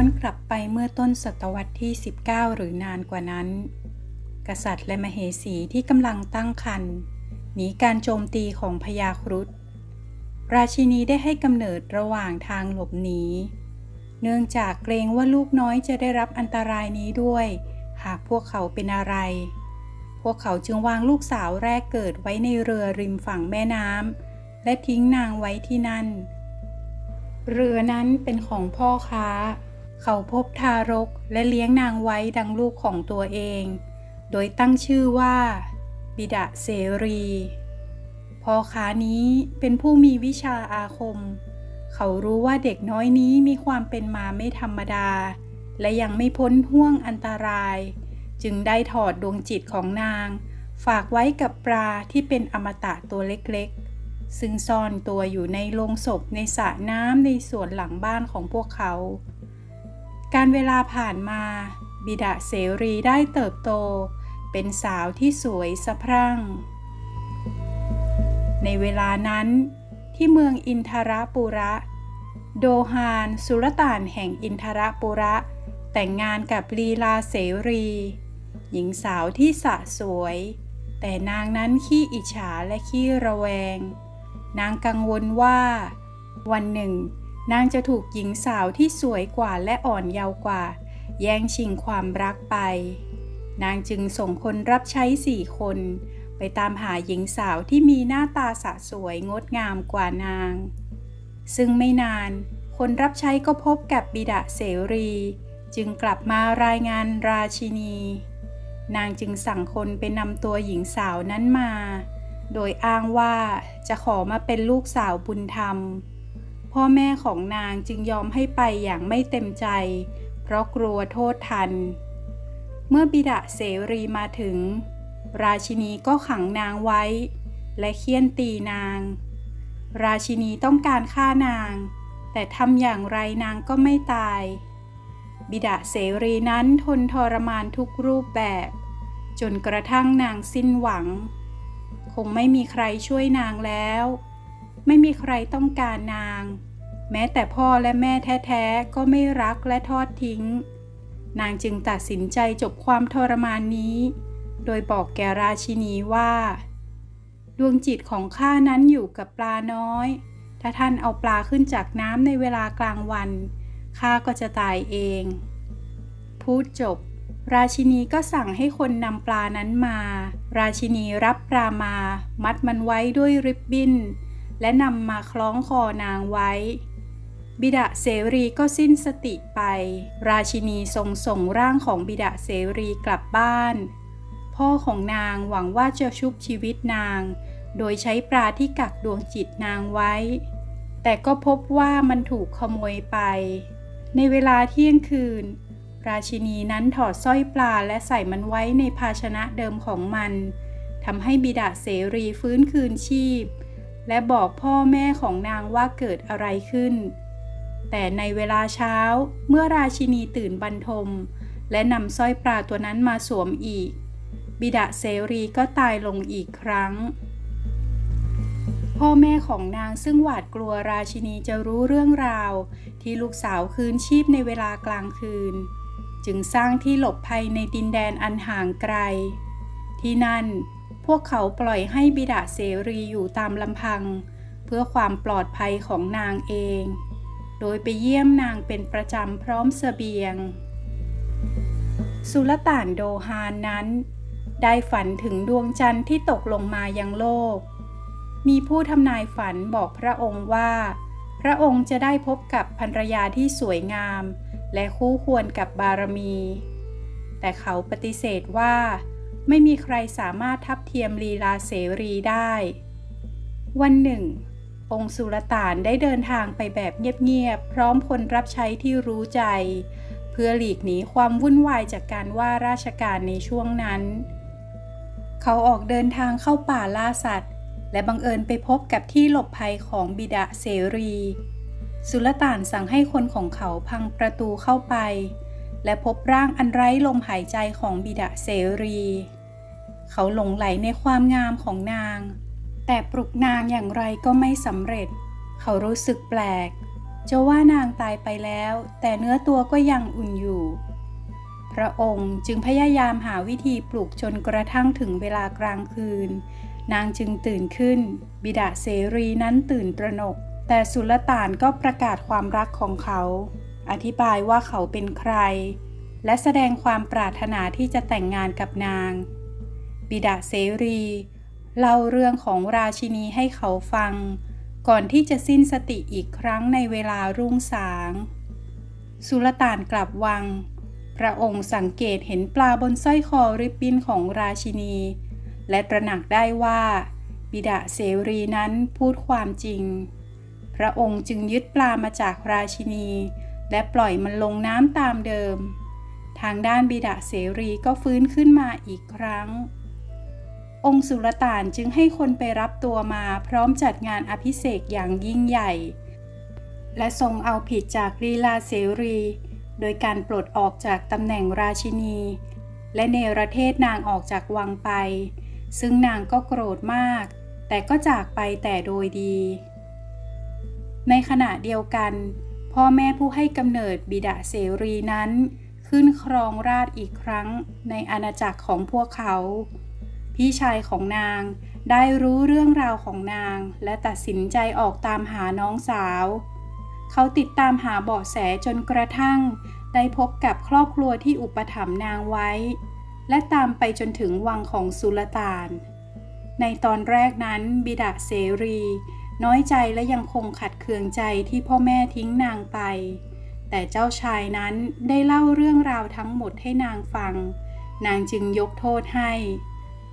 อนกลับไปเมื่อต้นศตวรรษที่ 19 หรือนานกว่านั้น กษัตริย์และมเหสีที่กำลังตั้งครรภ์หนีการโจมตีของพญาครุฑราชินีได้ให้กำเนิดระหว่างทางหลบหนี เนื่องจากเกรงว่าลูกน้อยจะได้รับอันตรายนี้ด้วย หากพวกเขาเป็นอะไร พวกเขาจึงวางลูกสาวแรกเกิดไว้ในเรือริมฝั่งแม่น้ำและทิ้งนางไว้ที่นั่น เรือนั้นเป็นของพ่อค้า เขาพบทารกและเลี้ยงนางไว้ดังลูกของตัวเอง โดยตั้งชื่อว่า บิดาเสรีพ่อค้านี้เป็นผู้มีวิชาอาคม เขารู้ว่าเด็กน้อยนี้มีความเป็นมาไม่ธรรมดา และยังไม่พ้นห่วงอันตราย จึงได้ถอดดวงจิตของนาง ฝากไว้กับปลาที่เป็นอมตะตัวเล็กๆ ซึ่งซ่อนตัวอยู่ในโลงศพในสระน้ำในสวนหลังบ้านของพวกเขา การเวลาผ่านมา บิดาเสรีได้เติบโต เป็นสาวที่สวยสะพรั่ง ในเวลานั้น ที่เมืองอินทรปุระ โดฮานสุลต่านแห่งอินทรปุระ แต่งงานกับลีลาเสรี หญิงสาวที่สะสวย แต่นางนั้นขี้อิจฉาและขี้ระแวง นางกังวลว่า วันหนึ่ง นางจะถูกหญิงสาวที่สวยกว่าและอ่อนเยาว์กว่า แย่งชิงความรักไป นางจึงส่งคนรับใช้สี่คน ไปตามหาหญิงสาวที่มีหน้าตาสะสวยงดงามกว่านาง ซึ่งไม่นานคนรับใช้ก็พบกับบิดาเสรี จึงกลับมารายงานราชินี นางจึงสั่งคนไปนำตัวหญิงสาวนั้นมา โดยอ้างว่าจะขอมาเป็นลูกสาวบุญธรรม พ่อแม่ของนางจึงยอมให้ไปอย่างไม่เต็มใจ เพราะกลัวโทษทัน เมื่อบิดาเสรีมาถึง ราชินีก็ขังนางไว้ และเคี่ยนตีนาง ราชินีต้องการฆ่านาง แต่ทำอย่างไรนางก็ไม่ตาย บิดาเสรีนั้นทนทรมานทุกรูปแบบ จนกระทั่งนางสิ้นหวัง คงไม่มีใครช่วยนางแล้ว ไม่มีใครต้องการนาง แม้แต่พ่อและแม่แท้ๆ ก็ไม่รักและทอดทิ้ง นางจึงตัดสินใจจบความทรมานนี้ โดยบอกแกราชินีว่า ดวงจิตของข้านั้นอยู่กับปลาน้อย ถ้าท่านเอาปลาขึ้นจากน้ำในเวลากลางวันข้าก็จะตายเอง พูดจบ ราชินีก็สั่งให้คนนำปลานั้นมา ราชินีรับปลามา มัดมันไว้ด้วยริบบิ้น และนำมาคล้องคอนางไว้ บิดาเสรีก็สิ้นสติไป ราชินีทรงส่งร่างของบิดาเสรีกลับบ้าน พ่อของนางหวังว่าจะชุบชีวิตนาง โดยใช้ปลาที่กักดวงจิตนางไว้ แต่ก็พบว่ามันถูกขโมยไป ในเวลาเที่ยงคืน ราชินีนั้นถอดสร้อยปลาและใส่มันไว้ในภาชนะเดิมของมันทำให้บิดาเสรีฟื้นคืนชีพ และบอกพ่อแม่ของนางว่าเกิดอะไรขึ้น แต่ในเวลาเช้าเมื่อราชินีตื่นบรรทม และนำสร้อยปลาตัวนั้นมาสวมอีก บิดาเสรีก็ตายลงอีกครั้ง พ่อแม่ของนางซึ่งหวาดกลัวราชินีจะรู้เรื่องราว ที่ลูกสาวคืนชีพในเวลากลางคืน จึงสร้างที่หลบภัยในดินแดนอันห่างไกล ที่นั่น วกเขาปล่อยให้บิดาเสรีอยู่ตามลำพัง เพื่อความปลอดภัยของนางเอง โดยไปเยี่ยมนางเป็นประจำพร้อมเสบียง สุลต่านโดฮานนั้น ได้ฝันถึงดวงจันทร์ที่ตกลงมายังโลก มีผู้ทำนายฝันบอกพระองค์ว่า พระองค์จะได้พบกับภรรยาที่สวยงาม และคู่ควรกับบารมี แต่เขาปฏิเสธว่า ไม่มีใครสามารถทับเทียมลีลาเสรีได้ วันหนึ่ง องค์สุลต่านได้เดินทางไปแบบเงียบๆ พร้อมคนรับใช้ที่รู้ใจ เพื่อหลีกหนีความวุ่นวายจากการว่าราชการในช่วงนั้น เขาออกเดินทางเข้าป่าล่าสัตว์ และบังเอิญไปพบกับที่หลบภัยของบิดาเสรี สุลต่านสั่งให้คนของเขาพังประตูเข้าไปและพบร่างอันไร้ลมหายใจของบิดาเสรี เขาหลงไหลในความงามของนาง แต่ปลุกนางอย่างไรก็ไม่สำเร็จ เขารู้สึกแปลก จะว่านางตายไปแล้ว แต่เนื้อตัวก็ยังอุ่นอยู่ พระองค์จึงพยายามหาวิธีปลุกจนกระทั่งถึงเวลากลางคืน นางจึงตื่นขึ้น บิดาเสรีนั้นตื่นตระหนก แต่สุลต่านก็ประกาศความรักของเขา อธิบายว่าเขาเป็นใคร และแสดงความปรารถนาที่จะแต่งงานกับนาง บิดาเสรีเล่าเรื่องของราชินีให้เขาฟัง ก่อนที่จะสิ้นสติอีกครั้งในเวลารุ่งสาง สุลต่านกลับวัง พระองค์สังเกตเห็นปลาบนสร้อยคอริบบิ้นของราชินี และตระหนักได้ว่า บิดาเสรีนั้นพูดความจริง พระองค์จึงยึดปลามาจากราชินี และปล่อยมันลงน้ำตามเดิม ทางด้านบิดาเสรีก็ฟื้นขึ้นมาอีกครั้ง องค์สุลต่านจึงให้คนไปรับตัวมาพร้อมจัดงานอภิเษกอย่างยิ่งใหญ่ และทรงเอาผิดจากลีลาเสรี โดยการปลดออกจากตำแหน่งราชินี และเนรเทศนางออกจากวังไป ซึ่งนางก็โกรธมาก แต่ก็จากไปแต่โดยดี ในขณะเดียวกัน พ่อแม่ผู้ให้กำเนิดบิดาเสรีนั้น ขึ้นครองราชอีกครั้งในอาณาจักรของพวกเขา พี่ชายของนาง ได้รู้เรื่องราวของนาง และตัดสินใจออกตามหาน้องสาว เขาติดตามหาเบาะแสจนกระทั่ง ได้พบกับครอบครัวที่อุปถัมภ์นางไว้ และตามไปจนถึงวังของสุลต่าน ในตอนแรกนั้นบิดาเสรี น้อยใจและยังคงขัดเคืองใจที่พ่อแม่ทิ้งนางไป แต่เจ้าชายนั้นได้เล่าเรื่องราวทั้งหมดให้นางฟัง นางจึงยกโทษให้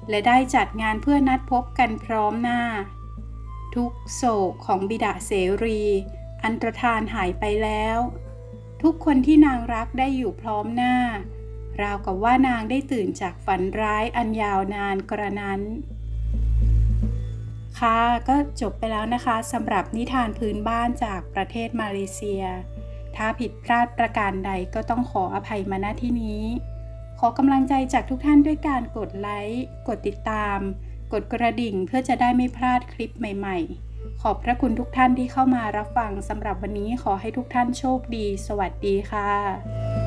และได้จัดงานเพื่อนัดพบกันพร้อมหน้า ทุกโศกของบิดาเสรี อันตรธานหายไปแล้ว ทุกคนที่นางรักได้อยู่พร้อมหน้า ราวกับว่านางได้ตื่นจากฝันร้ายอันยาวนานกระนั้น ค่ะก็จบไปแล้วนะคะสำหรับนิทานพื้นบ้านจากประเทศมาเลเซีย ถ้าผิดพลาดประการใดก็ต้องขออภัยมาณที่นี้ ขอกำลังใจจากทุกท่านด้วยการกดไลค์ กดติดตาม กดกระดิ่งเพื่อจะได้ไม่พลาดคลิปใหม่ๆ ขอบพระคุณทุกท่านที่เข้ามารับฟังสำหรับวันนี้ขอให้ทุกท่านโชคดี สวัสดีค่ะ